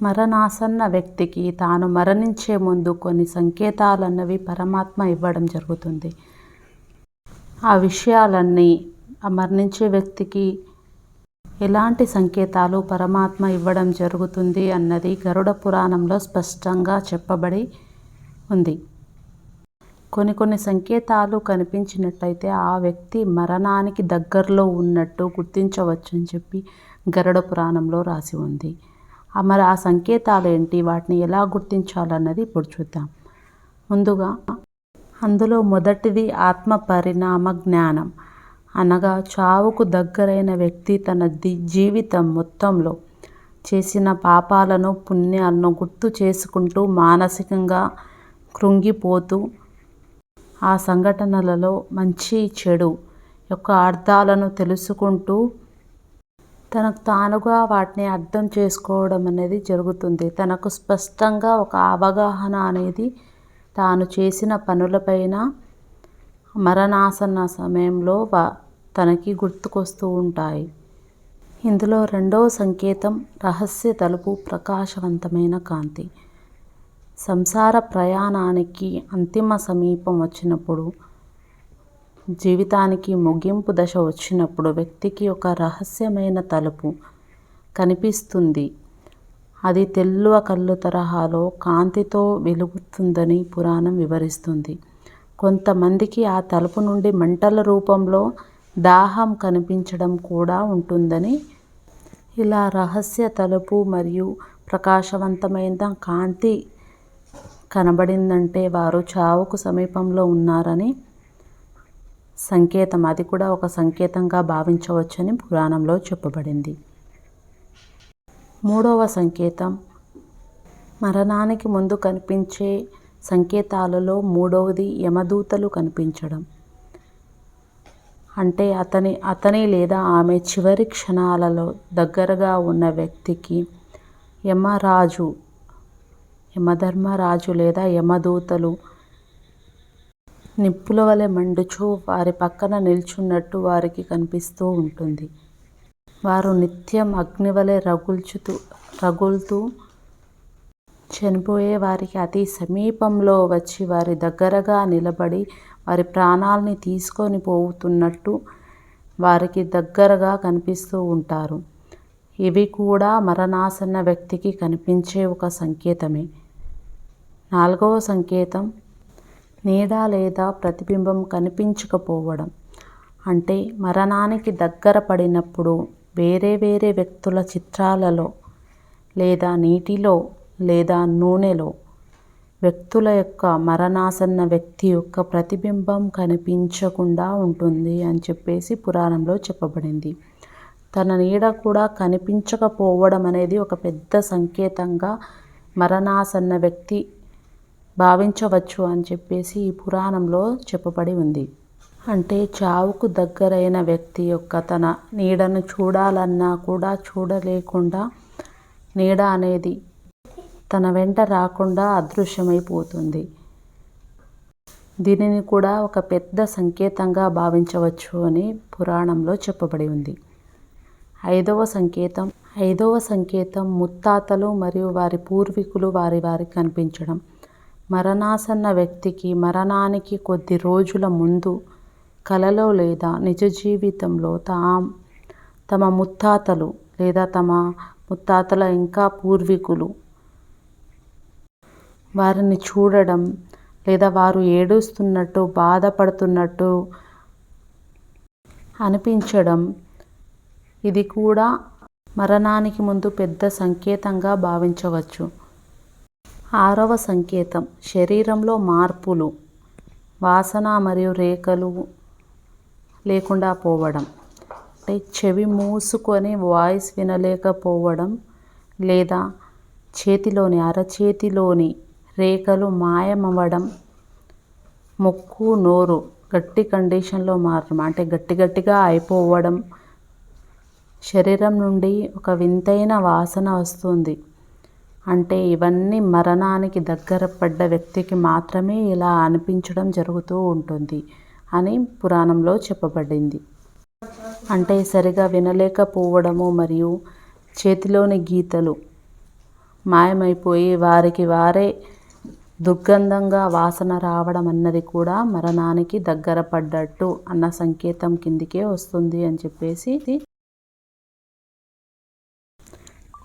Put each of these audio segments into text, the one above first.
మరణాసన్న వ్యక్తికి తాను మరణించే ముందు కొన్ని సంకేతాలన్నవి పరమాత్మ ఇవ్వడం జరుగుతుంది. ఆ విషయాలన్నీ ఆ మరణించే వ్యక్తికి ఎలాంటి సంకేతాలు పరమాత్మ ఇవ్వడం జరుగుతుంది అన్నది గరుడ పురాణంలో స్పష్టంగా చెప్పబడి ఉంది. కొన్ని కొన్ని సంకేతాలు కనిపించినట్లయితే ఆ వ్యక్తి మరణానికి దగ్గరలో ఉన్నట్టు గుర్తించవచ్చు అని చెప్పి గరుడ పురాణంలో రాసి ఉంది. మరి ఆ సంకేతాలు ఏంటి వాటిని ఎలా గుర్తించాలన్నది ఇప్పుడు చూద్దాం. ముందుగా అందులో మొదటిది ఆత్మ పరిణామ జ్ఞానం. అనగా చావుకు దగ్గరైన వ్యక్తి తన ది జీవితం మొత్తంలో చేసిన పాపాలను పుణ్యాలను గుర్తు చేసుకుంటూ మానసికంగా కృంగిపోతూ ఆ సంఘటనలలో మంచి చెడు యొక్క అర్థాలను తెలుసుకుంటూ తనకు తానుగా వాటిని అర్థం చేసుకోవడం అనేది జరుగుతుంది. తనకు స్పష్టంగా ఒక అవగాహన అనేది తాను చేసిన పనులపైన మరణాసన్న సమయంలో తనకి గుర్తుకొస్తూ ఉంటాయి. ఇందులో రెండవ సంకేతం రహస్య తలుపు ప్రకాశవంతమైన కాంతి. సంసార ప్రయాణానికి అంతిమ సమీపం వచ్చినప్పుడు జీవితానికి ముగింపు దశ వచ్చినప్పుడు వ్యక్తికి ఒక రహస్యమైన తలుపు కనిపిస్తుంది. అది తెల్లువ కళ్ళు తరహాలో కాంతితో వెలుగుతుందని పురాణం వివరిస్తుంది. కొంతమందికి ఆ తలుపు నుండి మంటల రూపంలో దాహం కనిపించడం కూడా ఉంటుందని ఇలా రహస్య తలుపు మరియు ప్రకాశవంతమైన కాంతి కనబడిందంటే వారు చావుకు సమీపంలో ఉన్నారని సంకేతం. అది కూడా ఒక సంకేతంగా భావించవచ్చని పురాణంలో చెప్పబడింది. మూడవ సంకేతం. మరణానికి ముందు కనిపించే సంకేతాలలో మూడవది యమదూతలు కనిపించడం. అంటే అతని అతని లేదా ఆమె చివరి క్షణాలలో దగ్గరగా ఉన్న వ్యక్తికి యమరాజు యమధర్మరాజు లేదా యమదూతలు నిప్పుల వలె మండుచు వారి పక్కన నిల్చున్నట్టు వారికి కనిపిస్తూ ఉంటుంది. వారు నిత్యం అగ్ని వలె రగుల్చుతూ రగులుతూ చనిపోయే వారికి అతి సమీపంలో వచ్చి వారి దగ్గరగా నిలబడి వారి ప్రాణాలని తీసుకొని పోతున్నట్టు వారికి దగ్గరగా కనిపిస్తూ ఉంటారు. ఇవి కూడా మరణాసన్న వ్యక్తికి కనిపించే ఒక సంకేతమే. నాలుగవ సంకేతం నీడ లేదా ప్రతిబింబం కనిపించకపోవడం అంటే మరణానికి దగ్గర పడినప్పుడు వేరే వేరే వ్యక్తుల చిత్రాలలో లేదా నీటిలో లేదా నూనెలో వ్యక్తుల యొక్క మరణాసన్న వ్యక్తి యొక్క ప్రతిబింబం కనిపించకుండా ఉంటుంది అని చెప్పేసి పురాణంలో చెప్పబడింది. తన నీడ కూడా కనిపించకపోవడం అనేది ఒక పెద్ద సంకేతంగా మరణాసన్న వ్యక్తి భావించవచ్చు అని చెప్పేసి ఈ పురాణంలో చెప్పబడి ఉంది. అంటే చావుకు దగ్గరైన వ్యక్తి యొక్క తన నీడను చూడాలన్నా కూడా చూడలేకుండా నీడ అనేది తన వెంట రాకుండా అదృశ్యమైపోతుంది. దీనిని కూడా ఒక పెద్ద సంకేతంగా భావించవచ్చు అని పురాణంలో చెప్పబడి ఉంది. ఐదవ సంకేతం ఐదవ సంకేతం ముత్తాతలు మరియు వారి పూర్వీకులు వారి వారికి కనిపించడం. మరణాసన్న వ్యక్తికి మరణానికి కొద్ది రోజుల ముందు కలలో లేదా నిజ జీవితంలో తా తమ ముత్తాతలు లేదా తమ ముత్తాతల ఇంకా పూర్వీకులు వారిని చూడడం లేదా వారు ఏడుస్తున్నట్టు బాధపడుతున్నట్టు అనిపించడం ఇది కూడా మరణానికి ముందు పెద్ద సంకేతంగా భావించవచ్చు. ఆరవ సంకేతం. శరీరంలో మార్పులు వాసన మరియు రేఖలు లేకుండా పోవడం. అంటే చెవి మూసుకొని వాయిస్ వినలేకపోవడం లేదా చేతిలోని అరచేతిలోని రేఖలు మాయమవ్వడం ముక్కు నోరు గట్టి కండిషన్లో మారడం అంటే గట్టి గట్టిగా అయిపోవడం. శరీరం నుండి ఒక వింతైన వాసన వస్తుంది. అంటే ఇవన్నీ మరణానికి దగ్గర పడ్డ వ్యక్తికి మాత్రమే ఇలా అనిపించడం జరుగుతూ ఉంటుంది అని పురాణంలో చెప్పబడింది. అంటే సరిగా వినలేకపోవడము మరియు చేతిలోని గీతలు మాయమైపోయి వారికి వారే దుర్గంధంగా వాసన రావడం అన్నది కూడా మరణానికి దగ్గర పడ్డట్టు అన్న సంకేతం కిందికే వస్తుంది అని చెప్పేసి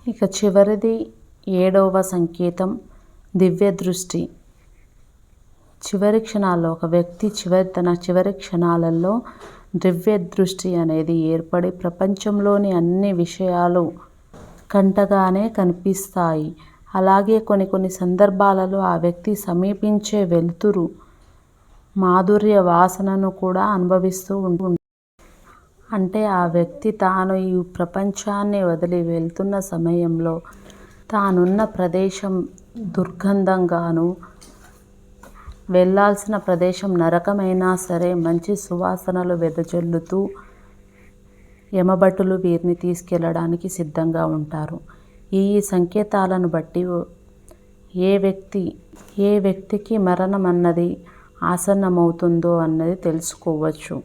ఇక చివరిది ఏడవ సంకేతం దివ్య దృష్టి. చివరి క్షణాల్లో ఒక వ్యక్తి చివరి తన చివరి క్షణాలలో దివ్య దృష్టి అనేది ఏర్పడి ప్రపంచంలోని అన్ని విషయాలు కంటగానే కనిపిస్తాయి. అలాగే కొన్ని కొన్ని సందర్భాలలో ఆ వ్యక్తి సమీపించే వెలుతురు మాధుర్య వాసనను కూడా అనుభవిస్తూ ఉంటుంది. అంటే ఆ వ్యక్తి తాను ఈ ప్రపంచాన్ని వదిలి వెళ్తున్న సమయంలో తానున్న ప్రదేశం దుర్గంధంగాను వెళ్ళాల్సిన ప్రదేశం నరకమైనా సరే మంచి సువాసనలు వెదజల్లుతూ యమభటులు వీరిని తీసుకెళ్ళడానికి సిద్ధంగా ఉంటారు. ఈ సంకేతాలను బట్టి ఏ వ్యక్తి ఏ వ్యక్తికి మరణం అన్నది ఆసన్నమవుతుందో అన్నది తెలుసుకోవచ్చు.